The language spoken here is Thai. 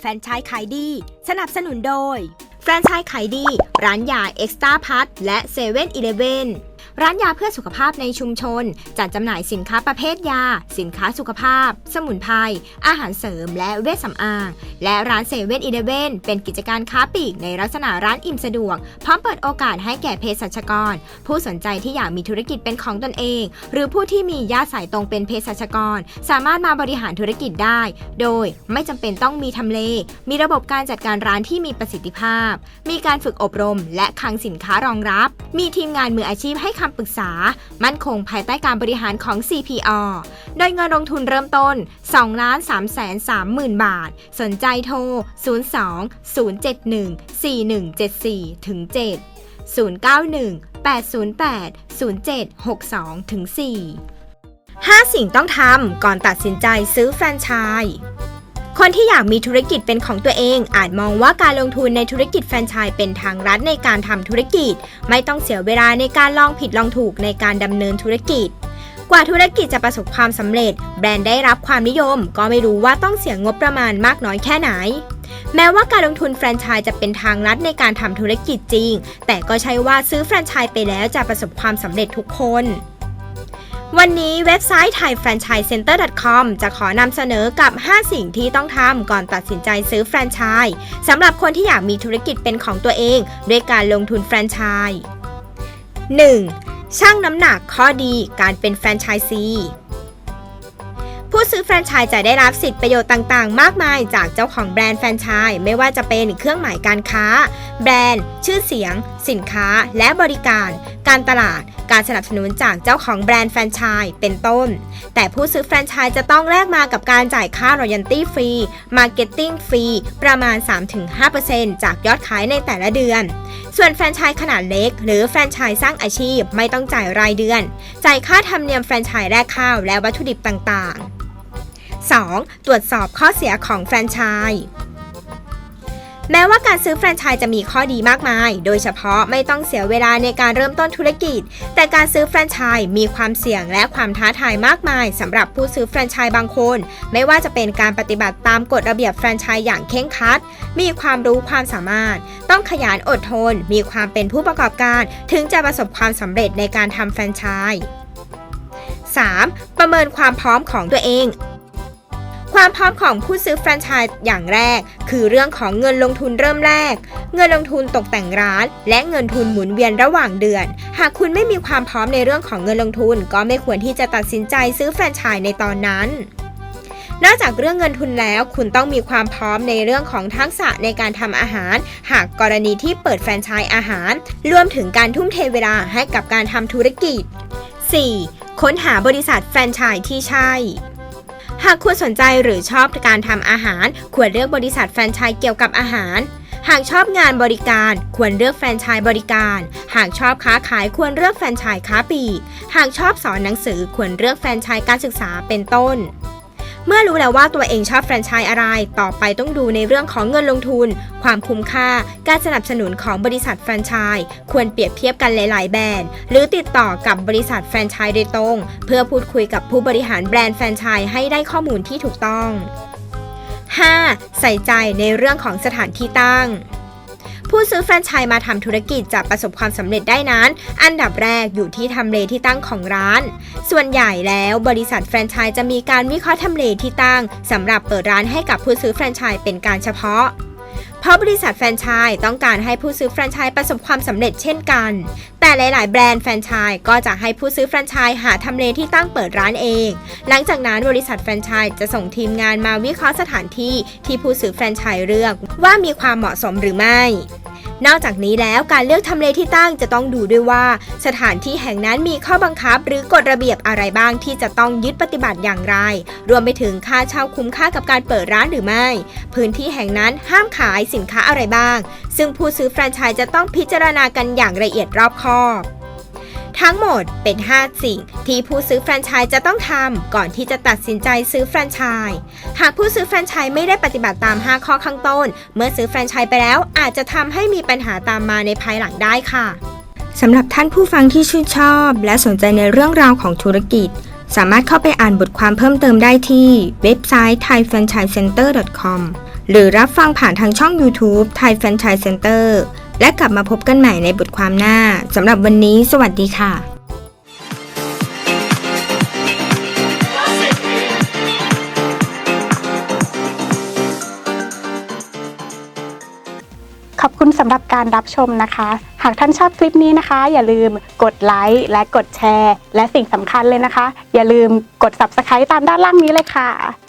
แฟนชายขายดี สนับสนุนโดย แฟรนไชส์ขายดี ร้านยาเอ็กซ์ตาพัทและเซเว่นอีเลเวน ร้านยาเพื่อสุขภาพในชุมชน จัดจำหน่ายสินค้าประเภทยา สินค้าสุขภาพ สมุนไพร อาหารเสริม และเวชสำอาง และร้านเซเว่นอีเลเว่นเป็นกิจการค้าปลีกในลักษณะร้านอิ่มสะดวก พร้อมเปิดโอกาสให้แก่เภสัชกร ผู้สนใจที่อยากมีธุรกิจเป็นของตนเอง หรือผู้ที่มีญาติสายตรงเป็นเภสัชกร สามารถมาบริหารธุรกิจได้ โดยไม่จำเป็นต้องมีทำเล มีระบบการจัดการร้านที่มีประสิทธิภาพ มีการฝึกอบรม และคลังสินค้ารองรับ มีทีมงานมืออาชีพให้คำปรึกษา มั่นคงภายใต้การบริหารของ CPO โดยเงินลงทุนเริ่มต้น2ล้าน3แสน3หมื่นบาท สนใจโทร 02 071 4174ถึง7 091 808 0762ถึง4 5 สิ่งต้องทำก่อนตัดสินใจซื้อแฟรนไชส์ คนที่อยากมีธุรกิจเป็นของตัวเอง อาจมองว่าการลงทุนในธุรกิจแฟรนไชส์เป็นทางลัดในการทำธุรกิจ ไม่ต้องเสียเวลาในการลองผิดลองถูกในการดำเนินธุรกิจ กว่าธุรกิจจะประสบความสำเร็จ แบรนด์ได้รับความนิยม ก็ไม่รู้ว่าต้องเสียงบประมาณมากน้อยแค่ไหน แม้ว่าการลงทุนแฟรนไชส์จะเป็นทางลัดในการทำธุรกิจจริง แต่ก็ใช่ว่าซื้อแฟรนไชส์ไปแล้วจะประสบความสำเร็จทุกคน วันนี้เว็บไซต์ thaifranchisecenter.com จะขอนำเสนอกับ 5 สิ่งที่ต้องทำก่อนตัดสินใจซื้อแฟรนไชส์สำหรับคนที่อยากมีธุรกิจเป็นของตัวเอง ด้วยการลงทุนแฟรนไชส์ 1. ช่างน้ำหนักข้อดีการเป็นแฟรนไชส์ซี ซื้อแฟรนไชส์จะได้รับสิทธิประโยชน์ต่างๆ มากมาย จากเจ้าของแบรนด์แฟรนไชส์ไม่ว่าจะเป็นเครื่องหมายการค้า แบรนด์ ชื่อเสียง สินค้า และบริการ การตลาด การสนับสนุนจากเจ้าของแบรนด์แฟรนไชส์เป็นต้น แต่ผู้ซื้อแฟรนไชส์จะต้องแลกมากับการจ่ายค่ารอยัลตี้ฟรีมาร์เก็ตติ้งฟรีประมาณ 3-5%จากยอดขายในแต่ละเดือน ส่วนแฟรนไชส์ขนาดเล็ก หรือแฟรนไชส์สร้างอาชีพไม่ต้องจ่ายรายเดือน จ่ายค่าธรรมเนียมแฟรนไชส์แรกข้าวและวัตถุดิบต่างๆ 2. ตรวจสอบข้อเสียของแฟรนไชส์แม้ว่าการซื้อแฟรนไชส์จะมีข้อดีมากมาย โดยเฉพาะไม่ต้องเสียเวลาในการเริ่มต้นธุรกิจ แต่การซื้อแฟรนไชส์มีความเสี่ยงและความท้าทายมากมายสำหรับผู้ซื้อแฟรนไชส์บางคน ไม่ว่าจะเป็นการปฏิบัติตามกฎระเบียบแฟรนไชส์อย่างเคร่งครัด มีความรู้ความสามารถ ต้องขยันอดทน มีความเป็นผู้ประกอบการ ถึงจะประสบความสำเร็จในการทำแฟรนไชส์ 3. ประเมินความพร้อมของตัวเอง ความพร้อมของผู้ซื้อแฟรนไชส์อย่างแรก คือเรื่องของเงินลงทุนเริ่มแรก เงินลงทุนตกแต่งร้าน และเงินทุนหมุนเวียนระหว่างเดือน หากคุณไม่มีความพร้อมในเรื่องของเงินลงทุน ก็ไม่ควรที่จะตัดสินใจซื้อแฟรนไชส์ในตอนนั้นนอกจากเรื่องเงินทุนแล้ว คุณต้องมีความพร้อมในเรื่องของทักษะในการทำอาหาร หากกรณีที่เปิดแฟรนไชส์อาหาร รวมถึงการทุ่มเทเวลาให้กับการทำธุรกิจ 4. ค้นหาบริษัทแฟรนไชส์ที่ใช่ หากคุณสนใจหรือชอบการทำอาหาร ควรเลือกบริษัทแฟรนไชส์เกี่ยวกับอาหาร หากชอบงานบริการ ควรเลือกแฟรนไชส์บริการ หากชอบค้าขายควรเลือกแฟรนไชส์ค้าปลีก หากชอบสอนหนังสือควรเลือกแฟรนไชส์การศึกษาเป็นต้น เมื่อรู้แล้วว่าตัวเองชอบแฟรนไชส์อะไร ต่อไปต้องดูในเรื่องของเงินลงทุน ความคุ้มค่า การสนับสนุนของบริษัทแฟรนไชส์ควรเปรียบเทียบกันหลาย ๆ แบรนด์ หรือติดต่อกับบริษัทแฟรนไชส์โดยตรง เพื่อพูดคุยกับผู้บริหารแบรนด์แฟรนไชส์ให้ได้ข้อมูลที่ถูกต้อง 5. ใส่ใจในเรื่องของสถานที่ตั้ง ผู้ซื้อแฟรนไชส์มาทำธุรกิจจะประสบความสำเร็จได้นั้น อันดับแรกอยู่ที่ทำเลที่ตั้งของร้าน ส่วนใหญ่แล้วบริษัทแฟรนไชส์จะมีการวิเคราะห์ทำเลที่ตั้งสำหรับเปิดร้านให้กับผู้ซื้อแฟรนไชส์เป็นการเฉพาะเพราะบริษัทแฟรนไชส์ต้องการให้ผู้ซื้อแฟรนไชส์ประสบความสำเร็จเช่นกัน แต่หลาย ๆ แบรนด์แฟรนไชส์ก็จะให้ผู้ซื้อแฟรนไชส์หาทำเลที่ตั้งเปิดร้านเอง หลังจากนั้นบริษัทแฟรนไชส์จะส่งทีมงานมาวิเคราะห์สถานที่ที่ผู้ซื้อแฟรนไชส์เลือกว่ามีความเหมาะสมหรือไม่ นอกจากนี้แล้วการเลือกทำเลที่ตั้งจะต้องดูด้วยว่า สถานที่แห่งนั้นมีข้อบังคับ หรือกฎระเบียบอะไรบ้างที่จะต้องยึดปฏิบัติอย่างไร รวมไปถึงค่าเช่าคุ้มค่ากับการเปิดร้านหรือไม่ พื้นที่แห่งนั้นห้ามขายสินค้าอะไรบ้าง ซึ่งผู้ซื้อแฟรนไชส์จะต้องพิจารณากันอย่างละเอียดรอบคอบ ทั้งหมดเป็น 5 สิ่ง ที่ผู้ซื้อแฟรนไชส์จะต้องทำก่อนที่จะตัดสินใจซื้อแฟรนไชส์หากผู้ซื้อแฟรนไชส์ไม่ได้ปฏิบัติตาม 5 ข้อข้างต้น เมื่อซื้อแฟรนไชส์ไปแล้ว อาจจะทำให้มีปัญหาตามมาในภายหลังได้ค่ะสำหรับท่านผู้ฟังที่ชื่นชอบ และสนใจในเรื่องราวของธุรกิจ สามารถเข้าไปอ่านบทความเพิ่มเติมได้ที่เว็บไซต์ thaifranchisecenter.com หรือรับฟังผ่านทางช่อง YouTube Thai Franchise Center และกลับมาพบกันใหม่ในบทความหน้าสำหรับวันนี้ สวัสดีค่ะขอบคุณสำหรับการรับชมนะคะ หากท่านชอบคลิปนี้นะคะ อย่าลืมกดไลค์และกดแชร์ และสิ่งสำคัญเลยนะคะ อย่าลืมกด Subscribe ตามด้านล่างนี้เลยค่ะ